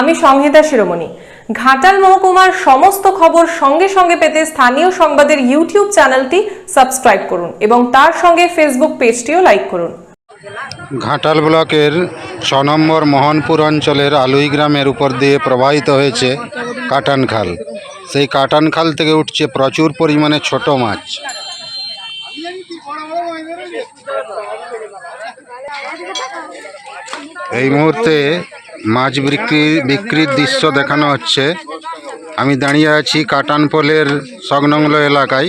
আমি সংহিতা শিরোমণি। ঘাটাল মহকুমার সমস্ত খবর সঙ্গে সঙ্গে পেতে স্থানীয় সংবাদের ইউটিউব চ্যানেলটি সাবস্ক্রাইব করুন এবং তার সঙ্গে ফেসবুক পেজটিও লাইক করুন। ঘাটাল ব্লকের ছ নম্বর মোহনপুর অঞ্চলের আলুই গ্রামের উপর দিয়ে প্রবাহিত হয়েছে কাটান খাল। সেই কাটান খাল থেকে উঠছে প্রচুর পরিমাণে ছোট মাছ। এই মুহূর্তে মাছ বিক্রি বিক্রির দৃশ্য দেখানো হচ্ছে। আমি দাঁড়িয়ে আছি কাটান পোলের সংলগ্ন এলাকায়।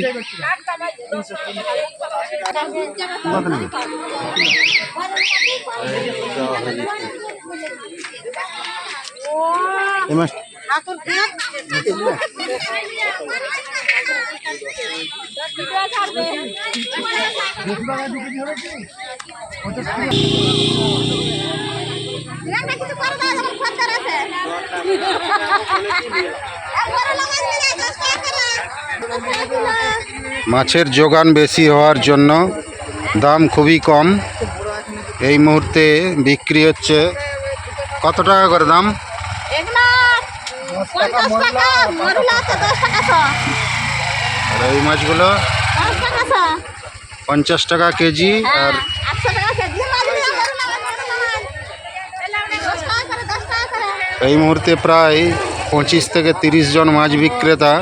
কিছু করে দাও যখন খদ্দের আছে। মাছের যোগান বেশি হওয়ার জন্য দাম খুবই কম। এই মুহূর্তে বিক্রি হচ্ছে কত টাকা করে দাম? আর এই মাছগুলো টাকা পঞ্চাশ টাকা কেজি আর আটশো টাকা কেজি মাছ নিয়ে মরুলা মাছ, মরুলা মাছ। দশ টাকা করে দশ টাকা করে এই মুহূর্তে প্রায় পঁচিশ থেকে তিরিশ জন মাছ বিক্রেতা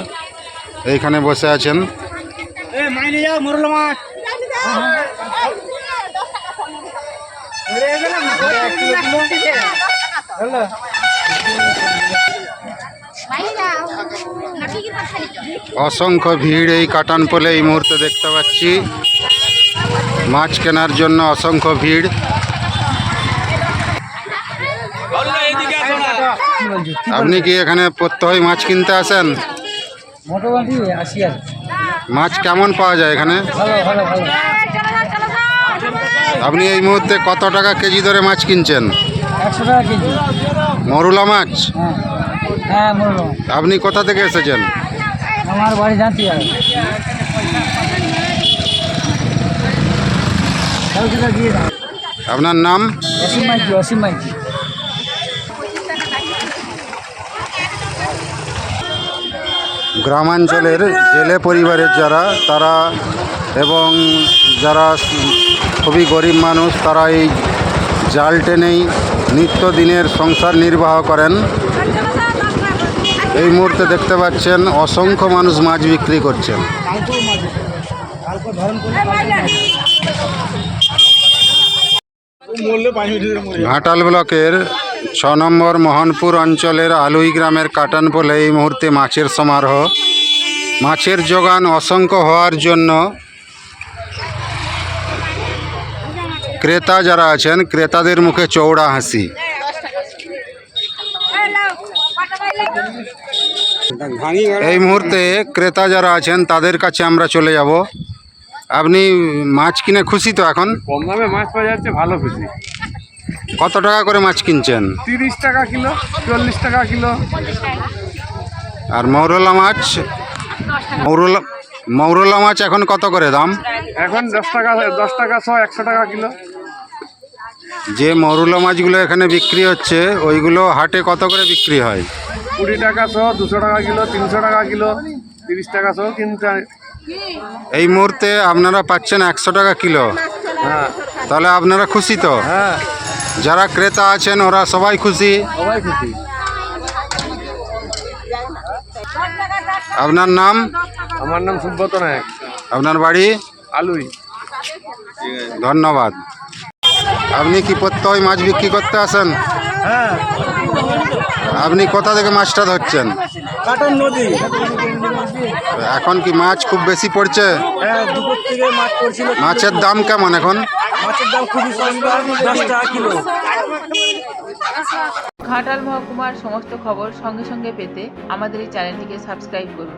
এইখানে বসে আছেন। অসংখ্য ভিড় এই কাটান পোলে এই মুহূর্তে দেখতে পাচ্ছি। মাছ কেনার জন্য অসংখ্য ভিড়। আপনি কি এখানে প্রত্যহ মাছ কিনতে আসেন? মোটামুটি আশি আর মাছ কেমন পাওয়া যায় এখানে? আপনি এই মুহূর্তে কত টাকা কেজি ধরে মাছ কিনছেন? টাকা কেজি। মরুলা মাছ? হ্যাঁ। হ্যাঁ আপনি কোথা থেকে এসেছেন? আমার বাড়ি আপনার নাম? অসীম মাইকি অসীম মাইকি গ্রামাঞ্চলের জেলে পরিবারের যারা তারা এবং যারা খুবই গরিব মানুষ তারা এই জাল টেনেই নিত্যদিনের সংসার নির্বাহ করেন। এই মুহূর্তে দেখতে পাচ্ছেন অসংখ্য মানুষ মাছ বিক্রি করছেন। ঘাটাল ব্লকের ছ নম্বর মোহনপুর অঞ্চলের আলুই গ্রামের কাটান পোলে এই মুহূর্তে মাছের সমারোহ। মাছের যোগান অসংখ্য হওয়ার জন্য ক্রেতা যারা আছেন, ক্রেতাদের মুখে চৌড়া হাসি। এই মুহূর্তে ক্রেতা যারা আছেন, তাদের কাছে আমরা চলে যাব। আপনি মাছ কিনে খুশি তো এখন? কম দামে মাছ পাওয়া যাচ্ছে, ভালো খুশি। কত টাকা করে মাছ কিনছেন? তিরিশ টাকা কিলো চল্লিশ টাকা কিলো। আর মৌরলা মাছ? মৌরলা মৌরলা মাছ এখন কত করে দাম? এখন দশ টাকা দশ টাকা শ একশো টাকা কিলো। যে মৌরলা মাছগুলো এখানে বিক্রি হচ্ছে ওইগুলো হাটে কত করে বিক্রি হয়? কুড়ি টাকা শ দুশো টাকা কিলো তিনশো টাকা কিলো তিরিশ টাকা শ কিনতে এই মুহূর্তে আপনারা পাচ্ছেন একশো টাকা কিলো। হ্যাঁ। তাহলে আপনারা খুশি তো? হ্যাঁ। যারা ক্রেতা আছেন ওরা সবাই খুশি। সবাই খুশি। আপনার নাম? আমার নাম সুব্রত নায়ক। আপনার বাড়ি? আলুই। ধন্যবাদ। আপনি কি প্রত্যহ মাছ বিক্রি করতে আসেন? হ্যাঁ। আপনি কোথা থেকে মাছটা ধরছেন? নদী। এখন কি মাছ খুব বেশি পড়ছে? হ্যাঁ মাছের দাম কেমন এখন? মাছের দাম খুবই সস্তা দশ টাকা কিলো। ঘাটাল মহকুমার সমস্ত খবর সঙ্গে সঙ্গে পেতে আমাদের এই চ্যানেলটিকে সাবস্ক্রাইব করুন।